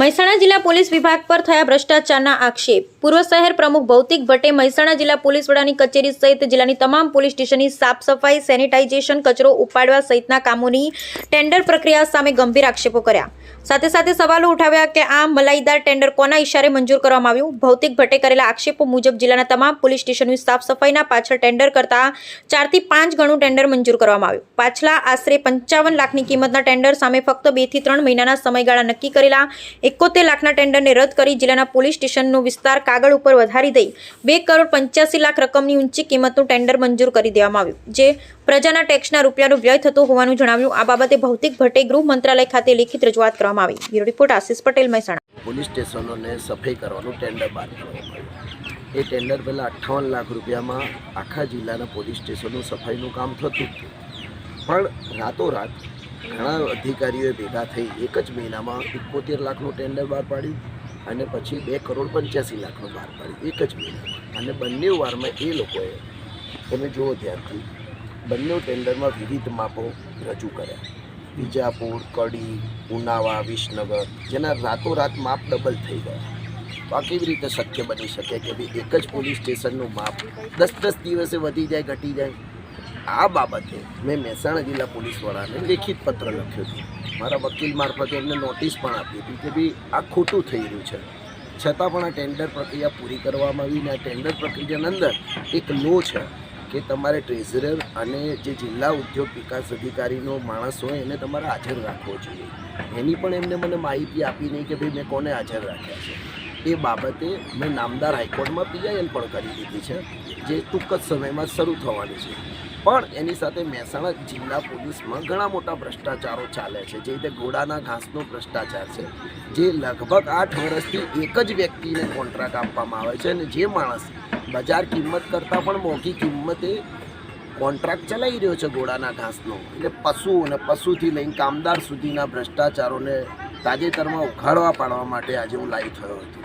મહેસાણા જિલ્લા પોલીસ વિભાગ પર થયા ભ્રષ્ટાચારના આક્ષેપ. પૂર્વ શહેર પ્રમુખ ભૌતિક ભટ્ટે મહેસાણા જિલ્લા પોલીસ વડાની કચેરી સહિત જિલ્લાની તમામ પોલીસ સ્ટેશનની સાફ સફાઈ સેનિટાઇઝેશન, કચરો ઉપાડવા સહિતના કામોની ટેન્ડર પ્રક્રિયા સામે ગંભીર આક્ષેપો કર્યા. સાથે સાથે સવાલો ઉઠાવ્યા કે આ મલાઈદાર ટેન્ડર કોના ઇશારે મંજૂર કરવામાં આવ્યું? ભૌતિક ભટ્ટે કરેલા આક્ષેપો મુજબ જિલ્લાના તમામ પોલીસ સ્ટેશનની સાફ સફાઈના પાછળ ટેન્ડર કરતા ચારથી પાંચ ગણું ટેન્ડર મંજૂર કરવામાં આવ્યું. પાછલા આશરે પંચાવન લાખની કિંમતના ટેન્ડર સામે ફક્ત બેથી ત્રણ મહિનાના સમયગાળા નક્કી કરેલા. એકોતેર લાખના ટેન્ડરને રદ કરી જિલ્લાના પોલીસ સ્ટેશનનો વિસ્તાર કાગળ ઉપર વધારી દઈ બે કરોડ પંચ્યાસી લાખ રકમની ઊંચી કિંમતનું ટેન્ડર મંજૂર કરી દેવામાં આવ્યું, જે પ્રજાના ટેક્સના રૂપિયાનો વ્યય થતો હોવાનું જણાવ્યું. આ બાબતે ભૌતિક ભટ્ટે ગૃહ મંત્રાલય ખાતે લેખિત રજૂઆત કરવામાં આવી. Bureau report, Ashish Patel, Mehsana. Police સ્ટેશનોને સફાઈ કરવાનું ટેન્ડર બહાર પાડવામાં એ ટેન્ડર પહેલાં અઠ્ઠાવન લાખ રૂપિયામાં આખા જિલ્લાના પોલીસ સ્ટેશનનું સફાઈનું કામ થતું હતું. પણ રાતોરાત ઘણા અધિકારીઓએ ભેગા થઈ એક જ મહિનામાં એકોતેર લાખનું ટેન્ડર બહાર પાડ્યું અને પછી બે કરોડ પંચ્યાસી લાખનું બહાર પાડ્યું એક જ મહિનામાં. અને બંને વારમાં એ લોકોએ, તમે જુઓ ધ્યાનથી, બંને ટેન્ડરમાં વિવિધ માપો રજૂ કર્યા. વિજાપુર, કડી, ઉનાવા, વિસનગર, જેના રાતોરાત માપ ડબલ થઈ ગયા. તો આ કેવી રીતે શક્ય બની શકે કે ભાઈ એક જ પોલીસ સ્ટેશનનું માપ દસ દસ દિવસે વધી જાય, ઘટી જાય? આ બાબતે મેં મહેસાણા જિલ્લા પોલીસ વડાને લેખિત પત્ર લખ્યો હતો મારા વકીલ મારફતે એમને નોટિસ પણ આપી હતી કે ભાઈ, આ ખોટું થઈ રહ્યું છે. છતાં પણ આ ટેન્ડર પ્રક્રિયા પૂરી કરવામાં આવી ને આ ટેન્ડર પ્રક્રિયાની અંદર એક લો છે કે તમારે ટ્રેઝરર અને જે જિલ્લા ઉદ્યોગ વિકાસ અધિકારીનો માણસ હોય એને તમારે હાજર રાખવો જોઈએ. એની પણ એમને મને માહિતી આપી નહીં કે ભાઈ મેં કોને હાજર રાખ્યા છે. એ બાબતે મેં નામદાર હાઈકોર્ટમાં પીઆઈએલ પણ કરી દીધી છે, જે ટૂંક જ સમયમાં શરૂ થવાની છે. પણ એની સાથે મહેસાણા જિલ્લા પોલીસમાં ઘણા મોટા ભ્રષ્ટાચારો ચાલે છે. જે રીતે ઘોડાના ઘાસનો ભ્રષ્ટાચાર છે, જે લગભગ આઠ વર્ષથી એક જ વ્યક્તિને કોન્ટ્રાક્ટ આપવામાં આવે છે અને જે માણસ બજાર કિંમત કરતાં પણ મોંઘી કિંમતે કોન્ટ્રાક્ટ ચલાવી રહ્યો છે ઘોડાના ઘાસનો. એટલે પશુ અને પશુથી લઈને કામદાર સુધીના ભ્રષ્ટાચારોને તાજેતરમાં ઉખાડવા પાડવા માટે આજે હું લાઈવ થયો હતો.